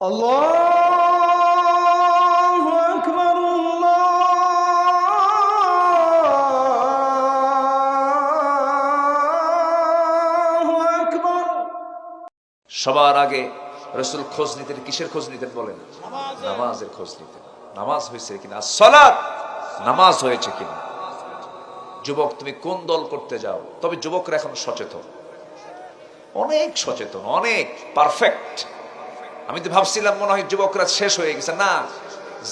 الله أكبر الله أكبر সবার আগে রসুল খোঁজ নিতেন কিসের খোঁজ নিতেন বলেন নামাজের খোঁজ নিতেন নামাজ হয়েছে কিনা সলাৎ নামাজ হয়েছে কিনা যুবক তুমি কোন দল করতে যাও তবে যুবকরা এখন সচেতন অনেক সচেতন অনেক পারফেক্ট আমি তো ভাবছিলাম মনে হয় যুবকরা শেষ হয়ে গেছে। না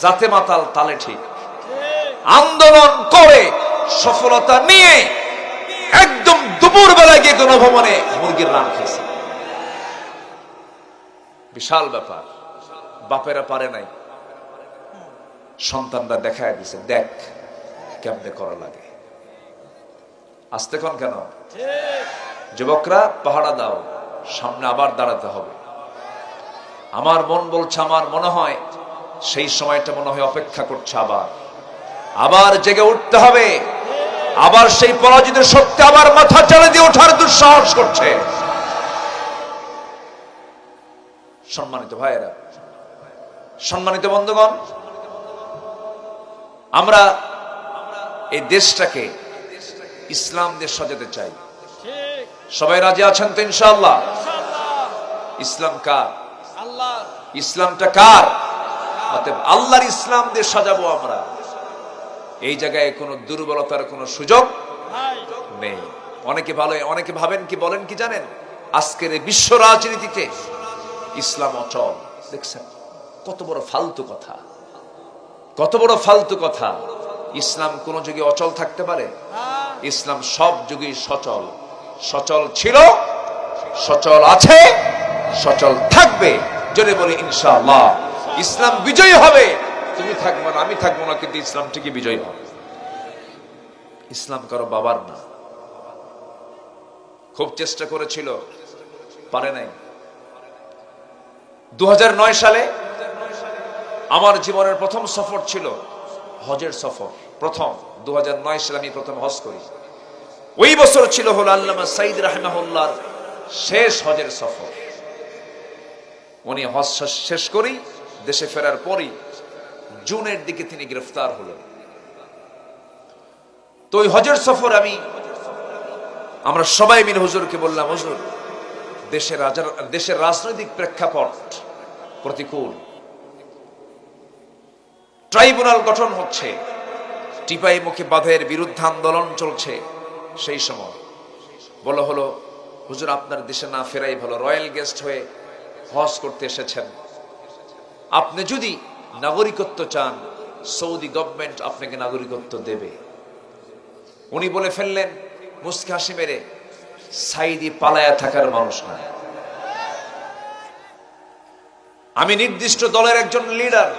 জাতে মাতাল তালে ঠিক। আন্দোলন করে সফলতা নিয়ে একদম দুপুর বেলায় গিয়ে গণভবনে মুরগির রান খেয়েছে। বিশাল ব্যাপার। বাপেরা পারে নাই। সন্তানরা দেখায় দিছে দেখ কেমনে করা লাগে। আসতে কন কেন? যুবকরা পাহাড়া দাও সামনে আবার দাঁড়াতে হবে। আমার মন বলছে, আমার মনে হয় সেই সময়টা মনে হয় অপেক্ষা করছে আবার। আবার জেগে উঠতে হবে। আবার সেই পরাজিত সত্যি আবার মাথা চালে দিয়ে ওঠার দুঃসাহস করছে। সম্মানিত ভাইয়েরা, সম্মানিত বন্ধুগণ, আমরা এই দেশটাকে, ইসলাম দেশ সাজাতে চাই। সবাই রাজি আছেন তো ইনশাআল্লাহ? ইসলাম কার? ইসলামটা কার? অতএব আল্লাহর ইসলাম দেশ সাজাবো আমরা। এই জায়গায় কোনো দুর্বলতার কোনো সুযোগ নেই। অনেকে ভালো অনেকে ভাবেন কি বলেন কি জানেন? আজকের এই বিশ্ব রাজনীতিতে ইসলাম অচল। দেখছেন? কত বড় ফালতু কথা। কত বড় ফালতু কথা। ইসলাম কোন যুগে অচল থাকতে পারে? ইসলাম সব যুগেই সচল। সচল ছিল সচল আছে সচল থাকবে। জোরে বলি, ইনশাআল্লাহ। ইসলাম বিজয়ী হবে। তুমি থাকব না, আমি থাকব না, কিন্তু ইসলাম ঠিকই বিজয়ী হবে। ইসলাম কারও বাবার না। খুব চেষ্টা করেছিল, পারে নাই। দু হাজার নয় সালে আমার জীবনের প্রথম সফর ছিল হজের সফর। প্রথম দু হাজার নয় সালে আমি প্রথম হজ করি। ওই বছর ছিল হল আল্লামা সাইদ রাহমাহুল্লার শেষ হজের সফর। উনি হজ শেষ করি দেশে ফেরার পরই জুনের দিকে তিনি গ্রেফতার হলেন। তো ওই হজের সফর আমি, আমরা সবাই মিলে হুজুরকে বললাম, হুজুর দেশের রাজার দেশের রাজনৈতিক প্রেক্ষাপট প্রতিকূল। ট্রাইব্যুনাল গঠন হচ্ছে, টিপাই মুখে বাঁধের বিরুদ্ধে আন্দোলন চলছে সেই সময়। বলা হলো, হুজুর, আপনার দেশে না ফেরাই ভালো। রয়্যাল গেস্ট হয়ে হজ করতে এসেছেন। আপনি যদি নাগরিকত্ব চান, সৌদি গভর্নমেন্ট আপনাকে নাগরিকত্ব দেবে। উনি বলে ফেললেন মুস্কি হাসি মেরে সাইদি পালায়া থাকার মানুষ না। আমি নির্দিষ্ট দলের একজন লিডার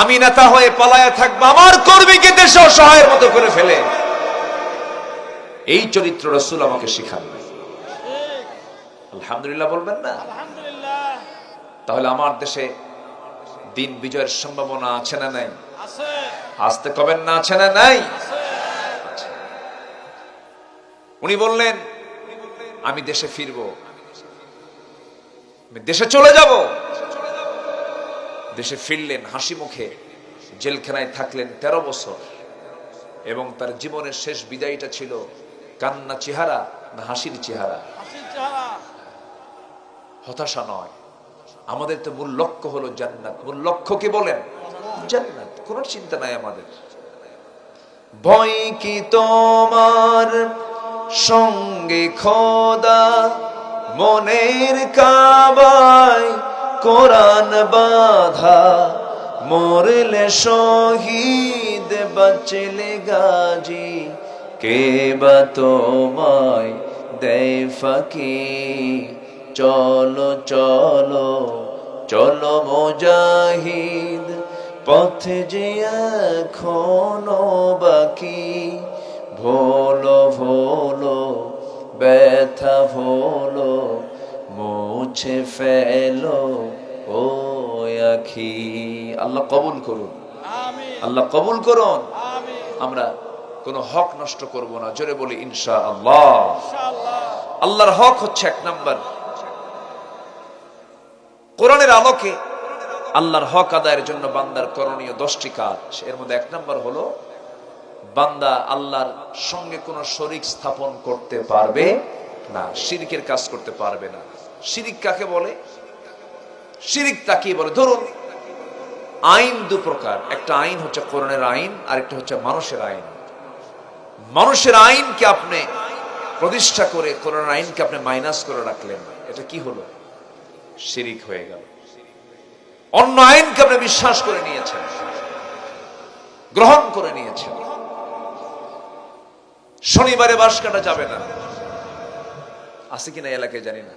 আমি নেতা হয়ে পালায়া থাকব, আমার কর্মীকে দেশে অসহায়ের মতো করে ফেলে। এই চরিত্র রসুল আমাকে শিখান। আলহামদুলিল্লাহ বলবেন না? তাহলে আমার দেশে দিন বিজয়ের সম্ভাবনা আছে না নাই? আসতে কবেন না আছে না নাই? আচ্ছা। উনি বললেন আমি দেশে ফিরবো। আমি দেশে চলে যাব। দেশে ফিরলেন হাসি মুখে জেলখানায় থাকলেন ১৩ বছর। এবং তার জীবনের শেষ বিদায়টা ছিল কান্না চেহারা না হাসির চেহারা। হতাশা নয়। আমাদের তো মূল লক্ষ্য হলো জান্নাত। মূল লক্ষ্য কি বলেন? জান্নাত। কোনো চিন্তা নাই আমাদের। ভয় কি তোমার? সঙ্গে খোদা মনের কাবায় কোরআন বাধা। মরলে শহীদ বাঁচলে গাজী। কে বা তোমায় দেয় ফাঁকি? চলো চলো চলো মোজাহিদ পথে যে এখনও বাকি ভোলো ভোলো ব্যথা ভোলো মুছে ফেলো ও আখি। আল্লাহ কবুল করুন। আল্লাহ কবুল করুন। আমরা কোনো হক নষ্ট করব না। জোরে বলি ইনশা আল্লাহ আল্লাহর হক হচ্ছে এক নাম্বার। কোরআনের আলোকে আল্লাহর হক আদায়ের জন্য বান্দার করণীয় দশটি কাজ। এর মধ্যে এক নম্বর হলো, বান্দা আল্লাহর সঙ্গে কোনো শরিক স্থাপন করতে পারবে না, শিরিকের কাজ করতে পারবে না। শিরিক কাকে বলে? শিরিক তাকে বলে। ধরুন, আইন দু প্রকার। একটা আইন হচ্ছে কোরআনের আইন, আরেকটা হচ্ছে মানুষের আইন। মানুষের আইনকে আপনি প্রতিষ্ঠা করে কোরআনের আইনকে আপনি মাইনাস করে রাখলেন। এটা কি হলো? শিরিক হয়ে গেল। অন্য আইনকে আপনি বিশ্বাস করে নিয়েছেন, গ্রহণ করে নিয়েছেন। শনিবারে বাস কাটা যাবে না। আছে কিনা এলাকায় জানি না।